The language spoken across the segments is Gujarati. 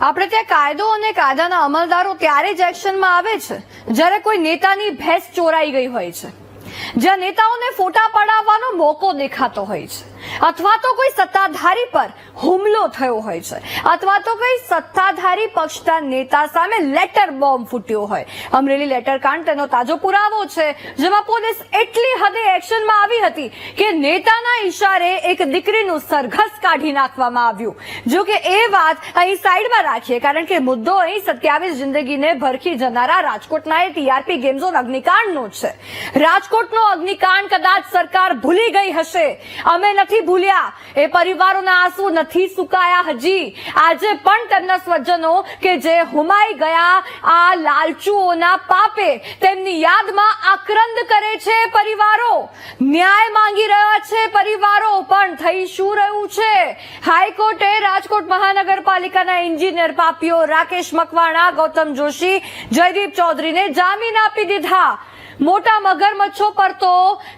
આપણે ત્યાં કાયદો અને કાયદાના અમલદારો ત્યારે જ એક્શનમાં આવે છે, જ્યારે કોઈ નેતાની ભેંસ ચોરાઈ ગઈ હોય છે. જ્યાં નેતાઓને ફોટા પડાવવાનો મોકો દેખાતો હોય છે. અથવા તો કોઈ સત્તાધારી પર હુમલો થયો હોય છે. અથવા તો કોઈ સત્તાધારી પક્ષના નેતા સામે લેટર બોમ્બ ફૂટ્યો હોય. અમરેલી લેટર કાંડ તેનો તાજો પુરાવો છે, જેમાં પોલીસ એટલી હદે એક્શનમાં આવી હતી કે નેતાના ઈશારે એક દીકરીનું સરઘસ કાઢી નાખવામાં આવ્યું. જો કે એ વાત અહીં સાઈડમાં રાખીએ, કારણ કે મુદ્દો અહીં સત્યાવીસ જિંદગીને ભરખી જનારા રાજકોટના એ ટીઆરપી ગેમ અગ્નિકાંડનો છે. રાજકોટનો અગ્નિકાંડ કદાચ સરકાર ભૂલી ગઈ હશે. અમે નથી ભૂલ્યા. એ પરિવારોના આંસુ નથી સુકાયા હજી. આજે પણ તેમના સ્વજનો કે જે હુમાઈ ગયા આ લાલચુઓના પાપે તેમની યાદમાં આક્રંદ કરે છે પરિવારો. ન્યાય માંગી રહ્યા છે પરિવારો, પણ થઈ શું રહ્યું છે? હાઈકોર્ટે રાજકોટ મહાનગરપાલિકાના એન્જિનિયર પાપીઓ રાકેશ મકવાણા, ગૌતમ જોશી, જયદીપ ચૌધરીને જામીન આપી દીધા. મોટા મગરમચ્છો પર તો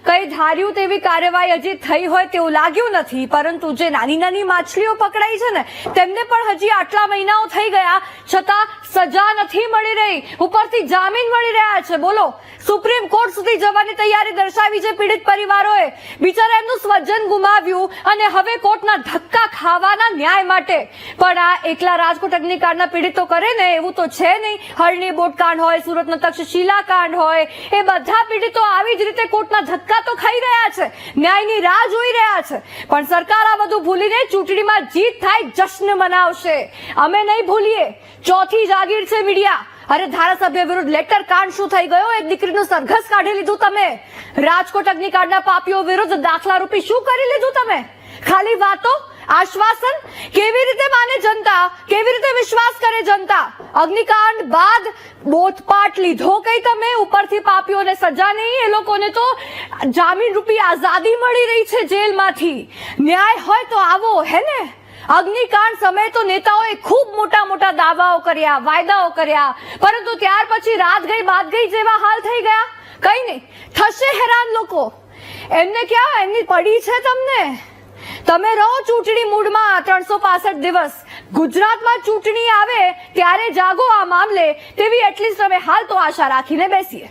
કઈ ધાર્યું તેવી કાર્યવાહી હજી થઈ હોય તેવું લાગ્યું નથી. પરંતુ જે નાની નાની માછલીઓ પકડાઈ છે ને, તેમને પણ હજી આટલા મહિનાઓ થઈ ગયા. છતાં સજા નથી મળી રહી. ઉપરથી જામીન મળી રહ્યા છે. બોલો, સુપ્રીમ કોર્ટ સુધી જવાની તૈયારી દર્શાવી છે પીડિત પરિવારોએ. બિચારા એમનું સ્વજન ગુમાવ્યું અને હવે કોર્ટના ધક્કા ખાવાના ન્યાય માટે. પણ આ એકલા રાજકોટ અગ્નિકાંડના પીડિતો કરે ને, એવું તો છે નહીં. હરણી બોટ કાંડ હોય, સુરતનો તક્ષશિલા કાંડ હોય, એ બધા પીડિતો આવી જ રીતે કોર્ટના ધક્કા તો ખાઈ રહ્યા છે. ન્યાયની રાહ જોઈ રહ્યા છે. પણ સરકાર આ બધું ભૂલીને ચૂંટણીમાં જીત થાય જશ્ન મનાવશે. અમે નહીં ભૂલીએ. ચોથી જાગીર છે મીડિયા. અરે ધારાસભ્ય વિરુદ્ધ લેટર કાંડ શું થઈ ગયો? એક દીકરીનું સરઘસ કાઢી લીધું તમે. રાજકોટ અગ્નિકાંડના પાપીઓ વિરુદ્ધ દાખલા રૂપી શું કરી લીધું તમે? ખાલી વાતો? આશ્વાસન? કેવી રીતે માને જનતા? કેવી રીતે વિશ્વાસ કરે જનતા? અગ્નિકાંડ બાદ બોધપાઠ લીધો કઈ તમે? ઉપરથી પાપીઓને સજા નહીં, એ લોકોને તો જામીન રૂપી આઝાદી મળી રહી છે જેલમાંથી. ન્યાય હોય તો આવો, હે ને? અગ્નિકાંડ સમયે તો નેતાઓએ ખૂબ મોટા મોટા દાવાઓ કર્યા, વાયદાઓ કર્યા. પરંતુ ત્યાર પછી રાત ગઈ, બાદ ગઈ જેવા હાલ થઈ ગયા? કઈ નહીં. થશે હેરાન લોકો. એમને ક્યાં? એમની પડી છે તમને? તમે રહો ચૂંટણી મૂડમાં ત્રણસો પાસઠ દિવસ. ગુજરાતમાં ચૂંટણી આવે ત્યારે જાગો આ મામલે, તેવી એટલીસ્ટ અમે હાલ તો આશા રાખીને બેસીએ.